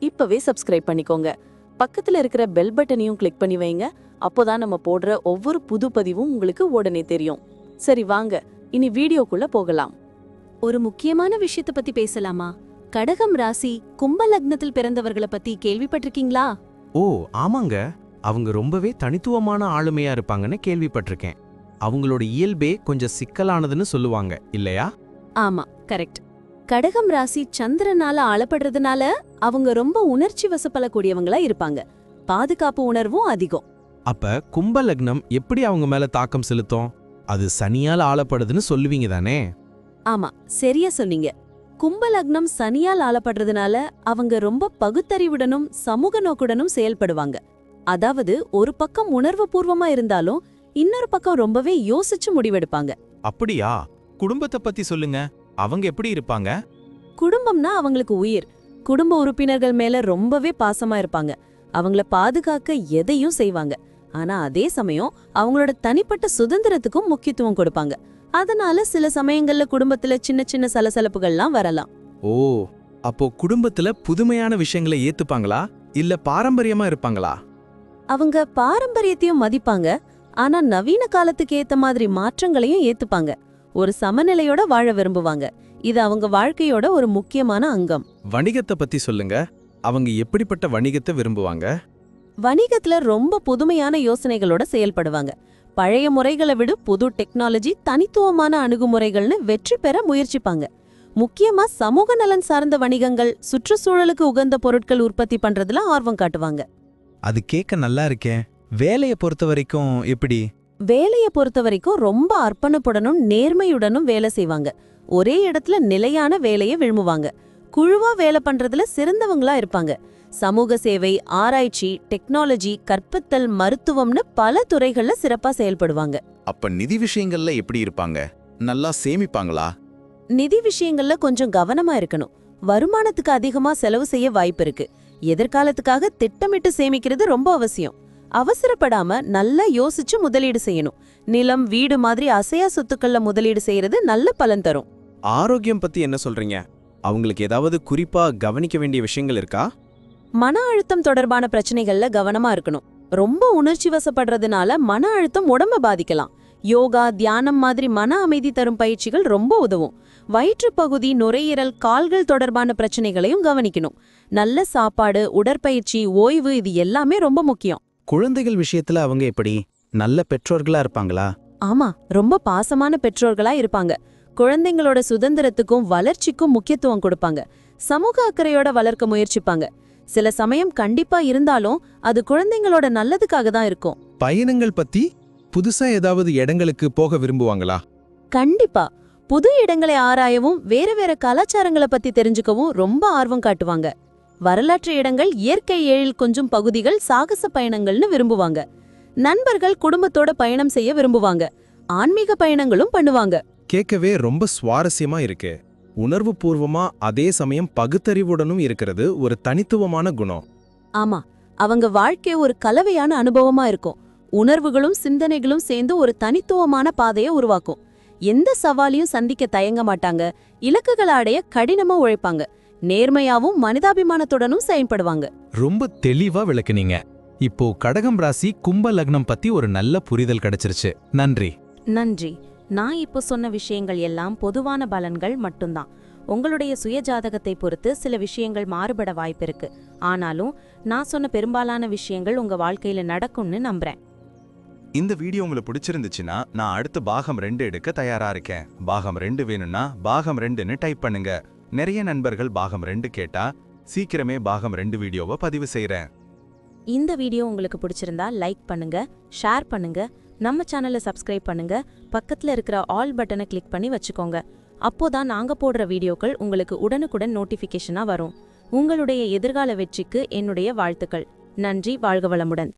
இப்பவே சப்ஸ்கிரைப் பண்ணிக்கோங்க. பக்கத்துல இருக்கிற பெல் பட்டனையும் கிளிக் பண்ணி வைங்க. அப்போதான் நம்ம போடுற ஒவ்வொரு புது பதிவும் உங்களுக்கு உடனே தெரியும். சரி வாங்க. இனி வீடியோக்குள்ள போகலாம். ஒரு முக்கியமான விஷயத்தை பத்தி பேசலாமா? கடகம் ராசி கும்ப லக்னத்தில் பிறந்தவர்களை பத்தி கேள்விப்பட்டிருக்கீங்களா? ஓ ஆமாங்க. அவங்க ரொம்பவே தனித்துவமான ஆளுமையா இருப்பாங்கன்னு கேள்விப்பட்டிருக்கேன். அவங்களோட இயல்பே கொஞ்சம் சிக்கலானதுன்னு சொல்லுவாங்க இல்லையா? ஆமா கரெக்ட் கடகம் ராசி சந்திரனால ஆளப்படுறதுனால அவங்க ரொம்ப உணர்ச்சி வசப்படக்கூடியவங்களா இருப்பாங்க. பாதுகாப்பு உணர்வும் அதிகம். அப்ப கும்ப லக்னம் எப்படி அவங்க மேல தாக்கம் செலுத்தும்? அது சனியால் ஆளப்படுதுன்னு சொல்லுவீங்க தானே? ஆமா சரியா சொன்னீங்க. கும்ப லக்னம் சனியால் ஆளப்படுறதுனால அவங்க ரொம்ப பகுத்தறிவுடனும் சமூக நோக்குடனும் செயல்படுவாங்க. அதாவது ஒரு பக்கம் உணர்வு பூர்வமா இருந்தாலும் இன்னொரு பக்கம் ரொம்பவே யோசிச்சு முடிவெடுப்பாங்க. அப்படியா? குடும்பத்தை பத்தி சொல்லுங்க. அவங்க எப்படி இருப்பாங்க? குடும்பம்னா அவங்களுக்கு உயிர். குடும்ப உறுப்பினர்கள் மேல ரொம்பவே பாசமா இருப்பாங்க. அவங்கள பாதுகாக்க எதையும் செய்வாங்க. ஆனா அதே சமயம் அவங்களோட தனிப்பட்ட சுதந்திரத்துக்கும் முக்கியத்துவம் கொடுப்பாங்க. அதனால சில சமயங்கள்ல குடும்பத்துல சின்ன சின்ன சலசலப்புகள்லாம் வரலாம். ஓ அப்போ குடும்பத்துல புதுமையான விஷயங்களை ஏத்துப்பாங்களா? இல்ல பாரம்பரியமா இருப்பாங்களா? அவங்க பாரம்பரியத்தையும் மதிப்பாங்க. ஆனா நவீன காலத்துக்கு ஏத்த மாதிரி மாற்றங்களையும் ஏத்துப்பாங்க. ஒரு சமநிலையோட வாழ விரும்புவாங்க. இது அவங்க வாழ்க்கையோட ஒரு முக்கியமான அங்கம். வணிகத்தை பத்தி சொல்லுங்க. அவங்க எப்படிப்பட்ட வணிகத்தை விரும்புவாங்க? வணிகத்துல ரொம்ப புதுமையான யோசனைகளோட செயல்படுவாங்க. பழைய முறைகளை விட புது டெக்னாலஜி தனித்துவமான அணுகுமுறைகள்னு வெற்றி பெற முயற்சிப்பாங்க. முக்கியமா சமூக நலன் சார்ந்த வணிகங்கள் சுற்றுச்சூழலுக்கு உகந்த பொருட்கள் உற்பத்தி பண்றதுல ஆர்வம் காட்டுவாங்க. அது கேட்க நல்லா இருக்கே. வேலைய பொறுத்த வரைக்கும் எப்படி? வேலைய பொறுத்த வரைக்கும் ரொம்ப அர்ப்பணிப்புடனும் நேர்மையுடனும் வேலை செய்வாங்க. ஒரே இடத்துல நிலையான வேலைய விரும்புவாங்க குழுவா வேலை பண்றதுல சிறந்தவங்களா இருப்பாங்க. சமூக சேவை ஆராய்ச்சி டெக்னாலஜி கற்பித்தல் மருத்துவம்னு பல துறைகள்ல சிறப்பா செயல்படுவாங்க. அப்ப நிதி விஷயங்கள்ல எப்படி இருப்பாங்க? நல்லா சேமிப்பாங்களா? நிதி விஷயங்கள்ல கொஞ்சம் கவனமா இருக்கணும். வருமானத்துக்கு அதிகமா செலவு செய்ய வாய்ப்பு இருக்கு. எதிர்காலத்துக்காக திட்டமிட்டு சேமிக்கிறது ரொம்ப அவசியம். அவசரப்படாம நல்லா யோசிச்சு முதலீடு செய்யணும். நிலம் வீடு மாதிரி அசையா சொத்துக்கள்ல முதலீடு செய்யறது நல்ல பலன் தரும். ஆரோக்கியம் பத்தி என்ன சொல்றீங்க? அவங்களுக்கு ஏதாவது குறிப்பா கவனிக்க வேண்டிய விஷயங்கள் இருக்கா? மன அழுத்தம் தொடர்பான பிரச்சனைகள்ல கவனமா இருக்கணும். ரொம்ப உணர்ச்சி வசப்படுறதுனால மன அழுத்தம் உடம்ப பாதிக்கலாம். யோகா தியானம் மாதிரி மன அமைதி தரும் பயிற்சிகள் ரொம்ப உதவும். வயிற்றுப் பகுதி நுரையீரல் கால்கள் தொடர்பான பிரச்சனைகளையும் கவனிக்கணும். நல்ல சாப்பாடு உடற்பயிற்சி ஓய்வு இது எல்லாமே ரொம்ப முக்கியம். குழந்தைகள் விஷயத்துல அவங்க எப்படி நல்ல பெற்றோர்களா இருப்பாங்களா? ஆமா ரொம்ப பாசமான பெற்றோர்களா இருப்பாங்க. குழந்தைங்களோட சுதந்திரத்துக்கும் வளர்ச்சிக்கும் முக்கியத்துவம் கொடுப்பாங்க. சமூக அக்கறையோட வளர்க்க முயற்சிப்பாங்க. சில சமயம் கண்டிப்பா இருந்தாலும் அது குழந்தைங்களோட நல்லதுக்காக தான் இருக்கும். பயணங்கள் பத்தி புதுசா ஏதாவது இடங்களுக்கு போக விரும்புவாங்களா? கண்டிப்பா. புது இடங்களை ஆராயவும் வேற வேற கலாச்சாரங்களை பத்தி தெரிஞ்சுக்கவும் ரொம்ப ஆர்வம் காட்டுவாங்க. வரலாற்று இடங்கள் இயற்கை எழில் கொஞ்சம் பகுதிகள் சாகச பயணங்கள்னு விரும்புவாங்க. நண்பர்கள் குடும்பத்தோட பயணம் செய்ய விரும்புவாங்க. ஆன்மீக பயணங்களும் பண்ணுவாங்க. கேட்கவே ரொம்ப சுவாரஸ்யமா இருக்கு. உணர்வு பூர்வமா அதே சமயம் பகுத்தறிவுடனும் இருக்கிறது ஒரு தனித்துவமான குணம். ஆமா அவங்க வாழ்க்கை ஒரு கலவையான அனுபவமா இருக்கும். உணர்வுகளும் சிந்தனைகளும் சேர்ந்து ஒரு தனித்துவமான பாதையை உருவாக்கும். எந்த சவாலையும் சந்திக்க தயங்க மாட்டாங்க. இலக்குகளை அடைய கடினமா உழைப்பாங்க. நேர்மையாவும் மனிதாபிமானத்துடனும் செயல்படுவாங்க. ரொம்ப தெளிவா விளக்குனீங்க. இப்போ கடகம் ராசி கும்ப லக்னம் பத்தி ஒரு நல்ல புரிதல் கிடைச்சிருச்சு. நன்றி. நன்றி. நான் இப்போ சொன்ன விஷயங்கள் எல்லாம் பொதுவான பலன்கள் மட்டும்தான். உங்களுடைய சுய ஜாதகத்தை பொறுத்து சில விஷயங்கள் மாறுபட வாய்ப்பிருக்கு ஆனாலும் நான் சொன்ன பெரும்பாலான விஷயங்கள் உங்க வாழ்க்கையில நடக்கும்னு நம்புறேன். இந்த வீடியோ உங்களுக்கு பிடிச்சிருந்துச்சுன்னா நான் அடுத்து பாகம் ரெண்டு எடுக்க தயாரா இருக்கேன். பாகம் ரெண்டு வேணும்னா பாகம் ரெண்டுன்னு டைப் பண்ணுங்க. நிறைய நண்பர்கள் பாகம் ரெண்டு கேட்டா சீக்கிரமே பாகம் ரெண்டு வீடியோவை பதிவு செய்கிறேன் இந்த வீடியோ உங்களுக்கு பிடிச்சிருந்தா லைக் பண்ணுங்க ஷேர் பண்ணுங்க நம்ம சேனலை சப்ஸ்கிரைப் பண்ணுங்க பக்கத்தில் இருக்கிற ஆல் பட்டனை கிளிக் பண்ணி வச்சுக்கோங்க. அப்போதான் நாங்க போடுற வீடியோக்கள் உங்களுக்கு உடனுக்குடன் நோட்டிஃபிகேஷனா வரும். உங்களுடைய எதிர்கால வெற்றிக்கு என்னுடைய வாழ்த்துக்கள். நன்றி வாழ்க வளமுடன்.